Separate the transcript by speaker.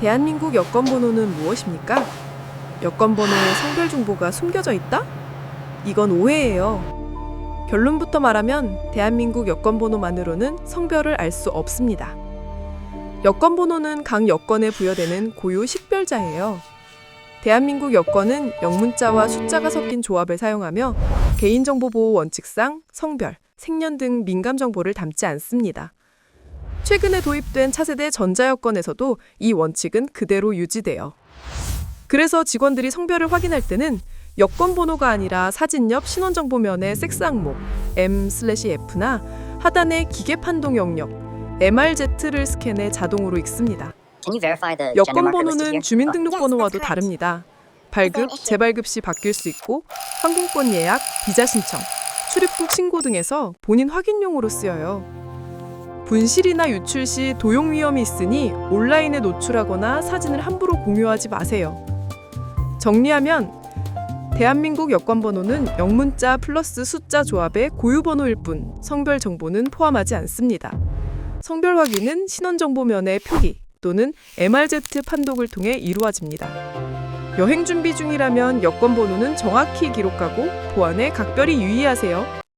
Speaker 1: 대한민국 여권 번호는 무엇입니까? 여권 번호에 성별 정보가 숨겨져 있다? 이건 오해예요. 결론부터 말하면 대한민국 여권 번호만으로는 성별을 알 수 없습니다. 여권 번호는 각 여권에 부여되는 고유 식별자예요. 대한민국 여권은 영문자와 숫자가 섞인 조합을 사용하며 개인정보보호 원칙상 성별, 생년 등 민감 정보를 담지 않습니다. 최근에 도입된 차세대 전자여권에서도 이 원칙은 그대로 유지돼요. 그래서 직원들이 성별을 확인할 때는 여권 번호가 아니라 사진 옆 신원정보면의 섹스 항목 M/F나 하단의 기계 판동 영역 MRZ를 스캔해 자동으로 읽습니다. 여권 번호는? 주민등록번호와도
Speaker 2: that's
Speaker 1: 다릅니다. 발급, 재발급 시 바뀔 수 있고 항공권 예약, 비자 신청, 출입국 신고 등에서 본인 확인용으로 쓰여요. 분실이나 유출 시 도용 위험이 있으니 온라인에 노출하거나 사진을 함부로 공유하지 마세요. 정리하면 대한민국 여권 번호는 영문자 플러스 숫자 조합의 고유 번호일 뿐 성별 정보는 포함하지 않습니다. 성별 확인은 신원 정보면의 표기 또는 MRZ 판독을 통해 이루어집니다. 여행 준비 중이라면 여권 번호는 정확히 기록하고 보안에 각별히 유의하세요.